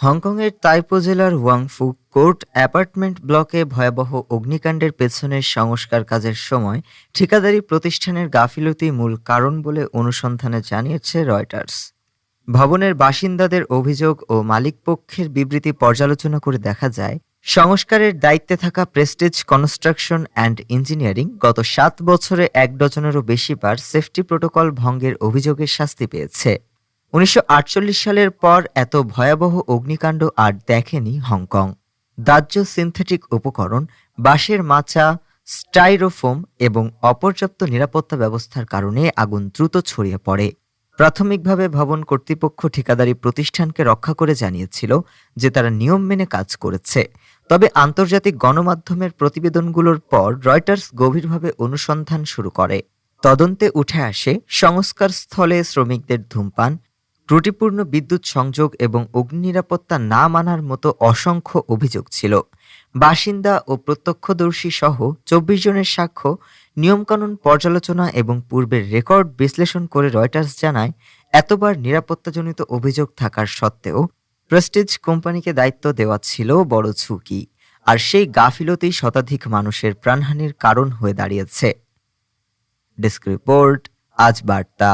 হংকংয়ের তাইপো জেলার Wang Fuk court apartment ব্লকে ভয়াবহ অগ্নিকাণ্ডের পেছনের সংস্কার কাজের সময় ঠিকাদারি প্রতিষ্ঠানের গাফিলতি মূল কারণ বলে অনুসন্ধানে জানিয়েছে রয়টার্স। ভবনের বাসিন্দাদের অভিযোগ ও মালিকপক্ষের বিবৃতি পর্যালোচনা করে দেখা যায়, সংস্কারের দায়িত্বে থাকা প্রেস্টিজ কনস্ট্রাকশন অ্যান্ড ইঞ্জিনিয়ারিং গত সাত বছরে এক ডজনেরও বেশিবার সেফটি প্রোটোকল ভঙ্গের অভিযোগের শাস্তি পেয়েছে। উনিশশো আটচল্লিশ সালের পর এত ভয়াবহ অগ্নিকাণ্ড আর দেখেনি হংকং। দাহ্য সিনথেটিক উপকরণ, বাঁশের মাচা, স্টাইরোফোম এবং অপর্যাপ্ত নিরাপত্তা ব্যবস্থার কারণে আগুন দ্রুত ছড়িয়ে পড়ে। প্রাথমিকভাবে ভবন কর্তৃপক্ষ ঠিকাদারি প্রতিষ্ঠানকে রক্ষা করে জানিয়েছিল যে তারা নিয়ম মেনে কাজ করেছে। তবে আন্তর্জাতিক গণমাধ্যমের প্রতিবেদনগুলোর পর রয়টার্স গভীরভাবে অনুসন্ধান শুরু করে। তদন্তে উঠে আসে সংস্কার স্থলে শ্রমিকদের ধূমপান ত্রুটিপূর্ণ বিদ্যুৎ সংযোগ এবং অগ্নি নিরাপত্তা না মানার মতো অসংখ্য অভিযোগ ছিল। বাসিন্দা ও প্রত্যক্ষদর্শী সহ চব্বিশ জনের সাক্ষ্য, নিয়মকানুন পর্যালোচনা এবং পূর্বের রেকর্ড বিশ্লেষণ করে রয়টার্স জানায়, এতবার নিরাপত্তাজনিত অভিযোগ থাকার সত্ত্বেও প্রেস্টিজ কোম্পানিকে দায়িত্ব দেওয়া ছিল বড় ঝুঁকি, আর সেই গাফিলতেই শতাধিক মানুষের প্রাণহানির কারণ হয়ে দাঁড়িয়েছে। ডেস্ক রিপোর্ট, আজ বার্তা।